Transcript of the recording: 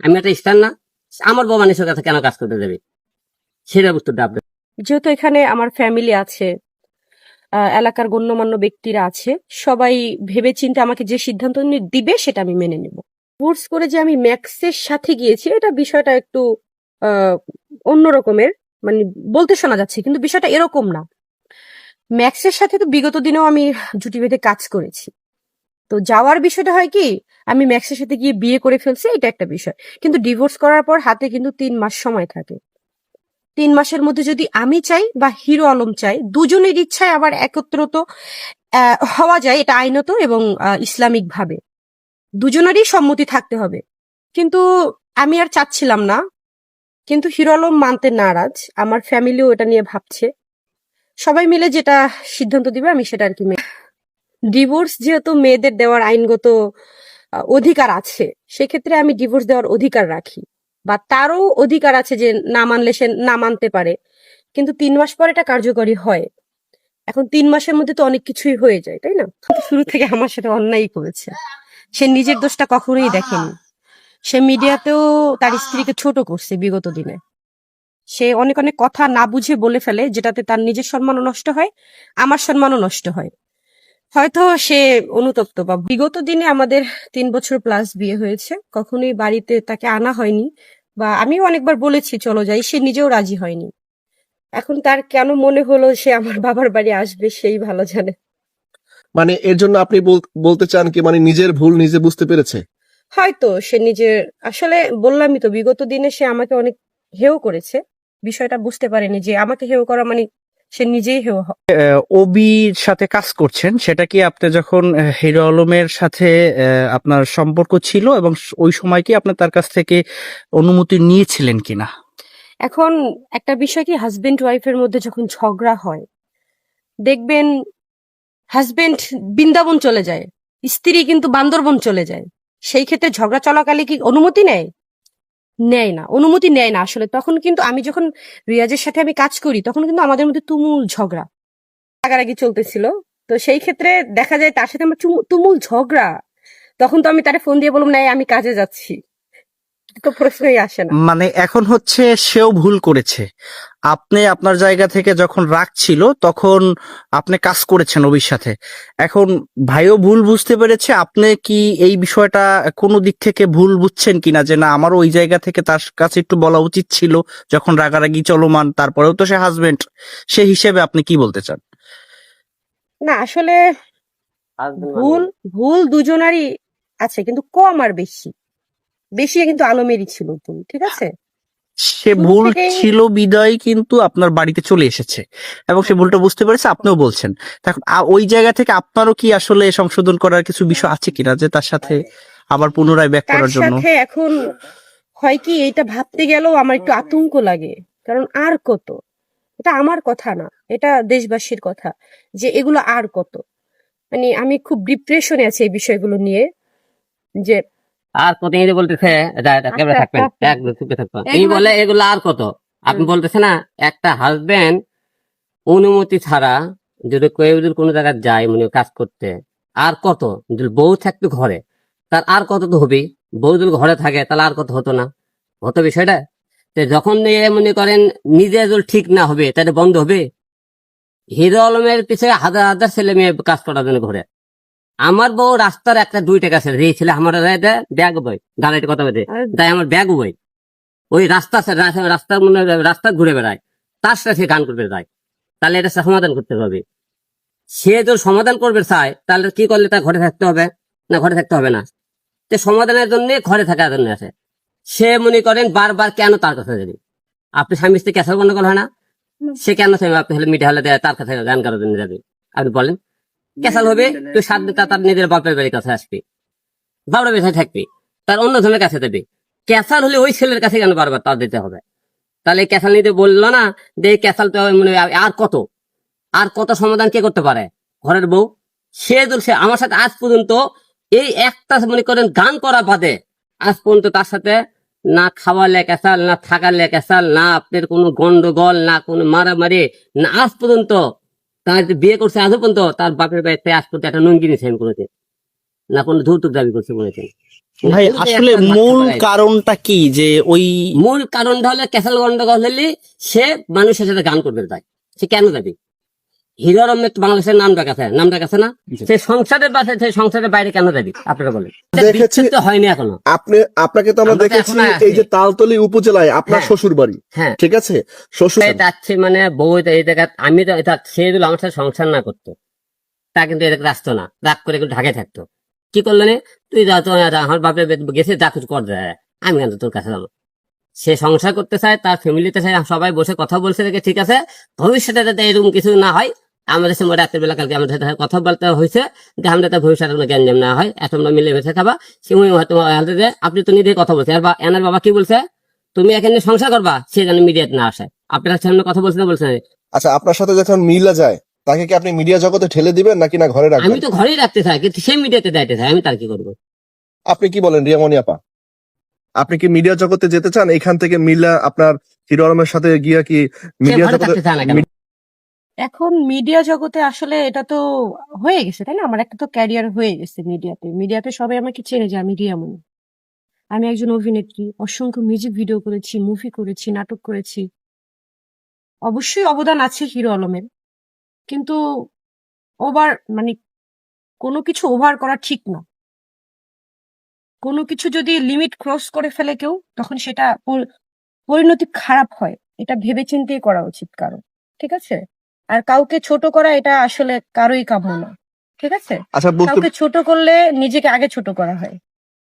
আমি একটা স্টার না, আমার বাবা নিশ্চয় কাছে কেন কাজ করতে যাবে? সেটা উত্তরটা আপনি যেহেতু এখানে আমার ফ্যামিলি আছে এলাকার গণ্যমান্য ব্যক্তিরা আছে, সবাই ভেবে চিন্তে আমাকে যে সিদ্ধান্ত দিবে সেটা আমি মেনে নেব। কোর্স করে যে আমি ম্যাক্সের সাথে গিয়েছি, এটা বিষয়টা একটু অন্য রকমের মানে বলতে শোনা যাচ্ছে, কিন্তু বিষয়টা এরকম না। ম্যাক্সের সাথে তো বিগত দিনেও আমি জুটি বেঁধে কাজ করেছি। তো যাওয়ার বিষয়টা হয় কি, আমি ম্যাক্সের সাথে গিয়ে বিয়ে করে ফেলছি, এটা একটা বিষয়। কিন্তু ডিভোর্স করার পর হাতে কিন্তু তিন মাস সময় থাকে। তিন মাসের মধ্যে যদি আমি চাই বা হিরো আলম চাই, দুজনের ইচ্ছায় আবার একত্রত হওয়া যায়, এটা আইনত এবং ইসলামিক ভাবে দুজনেরই সম্মতি থাকতে হবে। কিন্তু আমি আর চাচ্ছিলাম না। কিন্তু হিরো আলম মানতে নারাজ। আমার ফ্যামিলিও এটা নিয়ে ভাবছে। সবাই মিলে যেটা সিদ্ধান্ত দিবে, আমি সেটা আর কি ডিভোর্স যেহেতু মেয়েদের দেওয়ার আইনগত অধিকার আছে, সেক্ষেত্রে আমি ডিভোর্স দেওয়ার অধিকার রাখি। বা তারও অধিকার আছে যে না মানলে সে না মানতে পারে। কিন্তু তিন মাস পর এটা কার্যকরী হয়। এখন তিন মাসের মধ্যে তো অনেক কিছুই হয়ে যায়, তাই না? শুরু থেকে আমার সাথে অন্যায় করেছে। সে নিজের দোষটা কখনোই দেখেনি। সে মিডিয়াতেও তার স্ত্রীকে ছোট করছে বিগত দিনে। সে অনেক অনেক কথা না বুঝে বলে ফেলে, যেটাতে তার নিজের সম্মানও নষ্ট হয়, আমার সম্মানও নষ্ট হয়। হয়তো সে অনুতপ্ত বা বিগত দিনে আমাদের তিন বছর প্লাস বিয়ে হয়েছে। কখনোই বাড়িতে তাকে আনা হয়নি বা আমিও অনেকবার বলেছি চলো যাই। সে নিজেও রাজি হয়নি। এখন তার কেন মনে হলো সে আমার বাবার বাড়ি আসবে সেই ভালো জানে। মানে এর জন্য আপনি বল- বলতে চান কি মানে নিজের ভুল নিজে বুঝতে পেরেছে? হয়তো সে নিজের আসলে বললামই তো বিগত দিনে সে আমাকে অনেক হেও করেছে। বিষয়টা বুঝতে পারেনি যে আমাকে হেও করা মানে সে নিজেই হেও হ- ওবির সাথে কাজ করছেন সেটা কি আপনি যখন হিরো আলমের সাথে আপনার সম্পর্ক ছিল এবং ওই সময় কি আপনি তার কাছ থেকে অনুমতি নিয়েছিলেন কিনা? এখন একটা বিষয় কি হাজবেন্ড ওয়াইফের মধ্যে যখন ঝগড়া হয় দেখবেন হাজবেন্ড বৃন্দাবন চলে যায় স্ত্রী কিন্তু বান্দরবন চলে যায় সেই ক্ষেত্রে ঝগড়া চলাকালে কি অনুমতি নেয়? নেয় না, অনুমতি নেয় না আসলে। তখন কিন্তু আমি যখন রিয়াজের সাথে আমি কাজ করি, তখন কিন্তু আমাদের মধ্যে তুমুল ঝগড়া, রাগারাগি চলতেছিল। তো সেই ক্ষেত্রে দেখা যায় তার সাথে আমার তুমুল ঝগড়া। তখন তো আমি তারে ফোন দিয়ে বললাম না আমি কাজে যাচ্ছি। তো প্রশ্নই আসে না। মানে এখন হচ্ছে সেও ভুল করেছে। আপনি আপনার জায়গা থেকে যখন রাগ ছিল তখন আপনি কাজ করেছেন ওবির সাথে। এখন ভাইও ভুল বুঝতে পেরেছে আপনি কি এই বিষয়টা কোনো দিক থেকে ভুল বুঝছেন কিনা? যে না আমার ওই জায়গা থেকে তার কাছে একটু বলা উচিত ছিল যখন রাগারাগি চলমান তারপরেও তো সে হাজবেন্ড সে হিসেবে আপনি কি বলতে চান? না আসলে ভুল ভুল দুজনারই আছে কিন্তু কম আর বেশি। বেশি কিন্তু আলমেরই ছিল ভুল ঠিক আছে? সে ভুল ছিল বিদায় কিন্তু আপনার বাড়িতে চলে এসেছে এবং সে ভুলটা বুঝতে পেরেছে আপনিও বলছেন। এখন ওই জায়গা থেকে আপনারও কি আসলে সংশোধন করার কিছু বিষয় আছে কিনা যে তার সাথে আবার পুনরায় ব্যাক করার জন্য? এখন হয় কি এটা ভাবতে গেলেও আমার একটু আতঙ্ক লাগে কারণ আর কত? এটা আমার কথা না এটা দেশবাসীর কথা যে এগুলো আর কত? মানে আমি খুব ডিপ্রেশনে আছি এই বিষয়গুলো নিয়ে যে আর কত ইংরেজি বলতেছে এটা ক্যামেরা আচ্ছা, থাকবেন আচ্ছা। একদম চুপে থাকবেন এই বলে এগুলো আর কত? আপনি বলতেছে না একটা হাজবেন্ড অনুমতি ছাড়া যদি কেউ যদি কোনো জায়গায় যায় মানে কাজ করতে আর কত? যদি বউ থাকতো ঘরে তার আর কত তো হবে বউ যদি ঘরে থাকে তাহলে আর কত হতো না? হতো বিষয়টা? তো যখন মনে করেন নিজে যদি ঠিক না হবে তাহলে বন্ধ হবে? হিরো আলমের পিছনে হাজার হাজার ছেলে মেয়ে কাজ করার জন্য ঘরে। আমার বউ রাস্তার একটা দুই টাকা ছেলে এই ছেলে আমার ব্যাগ বই গাড়িতে কথা বলতে আর তাই আমার ব্যাগ বই ওই রাস্তা রাস্তার মনে রাস্তা ঘুরে বেড়ায় তার সাথে গান করবে যায়। তাহলে এটা সমাধান করতে হবে সে যদি সমাধান করবে চায় তাহলে কি করলে তার ঘরে থাকতে হবে? না ঘরে থাকতে হবে না। তো সমাধানের জন্য ঘরে থাকার জন্য আছে। সে মনে করেন বারবার কেন তার কথা যাবে আপনি স্বামী স্ত্রী ক্যাসাল গন্ডগোল হয় না? সে কেন আপনি হলে মিডিয়া হলে তার কাছে গান করার জন্য যাবে আপনি বলেন। ক্যাসাল হবে, তুই সাত দিন তার নিজের বাপের বাড়ির কাছে আসবি। বাবার বেসায় থাকবি, তার অন্য জনের কাছে দেবে ক্যাসাল হলে ওই ছেলের কাছে কেন বারবার তার দিতে হবে? তাহলে ক্যাসাল নিতে বলল না যে ক্যাসাল তো মানে আর কত? আর কত সমাধান কে করতে পারে? ঘরের বউ। সে সে আমার সাথে আজ পর্যন্ত এই একটা মনে করেন গান করা বাদে আজ পর্যন্ত তার সাথে না খাওয়ালে ক্যাসাল, না থাকালে ক্যাসাল, না আপনার কোনো গন্ডগোল, না কোনো মারামারি, না আজ পর্যন্ত তার বিয়ে করছে আজও পর্যন্ত তার বাপের বাড়িতে আজ পর্যন্ত একটা নুঙ্গি কিনেছেন আমি করেছে না কোনো ধৌতুক দাবি করছে বলেছেন ভাই আসলে মূল কারণটা কি? যে ওই মূল কারণটা হলে ক্যাসাল গন্ডগোল হলে সে মানুষের সাথে গান করবে তাই সে কেন যাবে হিরো আহমেদ বাংলাদেশের নাম ডাকাছে নাম ডাকাছে না? সে সংসারের পাশে সে সংসারের বাইরে কেন যাবি? আপনারা বলেন। দেখেছি- তো হয়নি এখনও। আপনি আপনাকে তো আমরা দেখেছি এই যে তালতলি উপজেলায় আপনার হ্যাঁ। শ্বশুর বাড়ি হ্যাঁ। ঠিক আছে? শ্বশুর যাচ্ছে মানে বউ এই জায়গা আমি তো এটা সে যদি আমার সাথে সংসার না করতো তা কিন্তু এটাকে আসতো না। রাগ করে একটু ঢাকে থাকতো। কি করল নে তুই যা তো আমার বাপে গেছে যা কিছু কর দেয় আমি কেন তোর কাছে যাব। সে সংসার করতে চায় তার ফ্যামিলিতে চায় সবাই বসে কথা বলছে দেখে ঠিক আছে? ভবিষ্যতে যাতে এরকম কিছু না হয় আমাদের সঙ্গে রাতের বেলা কালকে আমাদের সাথে কথা বলতে হয়েছে যে আমাদের তো ভবিষ্যতে কোনো জ্ঞান না হয় এত আমরা মিলে মিশে খাবা সময় হয়তো যে আপনি তো নিজে কথা বলছেন। আর বা- এনার বাবা কি বলছে? তুমি এখানে সংসার করবা সে যেন মিডিয়াতে না আসে। আপনার সামনে কথা বলছেন না বলছেন আচ্ছা আপনার সাথে যখন মিলা যায় তাকে কি আপনি মিডিয়া জগতে ঠেলে দিবেন নাকি না ঘরে রাখবেন? আমি তো ঘরেই রাখতে চাই কিন্তু সে মিডিয়াতে যাইতে চাই আমি তার কি করব? আপনি কি বলেন রিয়ামণি আপা? আপনি কি মিডিয়া জগতে যেতে চান? এখান থেকে মিলা আপনার হিরো আলমের সাথে গিয়া কি মিডিয়া জগতে এখন মিডিয়া জগতে আসলে এটা তো হয়ে গেছে, তাই না? আমার একটা তো ক্যারিয়ার হয়ে গেছে মিডিয়াতে মিডিয়াতে সবাই আমাকে চেনে যে আমি রিয়ামণি আমি একজন অভিনেত্রী, অসংখ্য মিউজিক ভিডিও করেছি মুভি করেছি, নাটক করেছি। অবশ্যই অবদান আছে হিরো আলমের। কিন্তু ওভার মানে কোনো কিছু ওভার করা ঠিক না। কোনো কিছু যদি লিমিট ক্রস করে ফেলে কেউ, তখন সেটা পরিণতি খারাপ হয়। এটা ভেবে চিন্তেই করা উচিত কারও। ঠিক আছে? আর কাউকে ছোট করা এটা আসলে কারোই কাম্য না ঠিক আছে? আচ্ছা কাউকে ছোট করলে নিজেকে আগে ছোট করা হয়।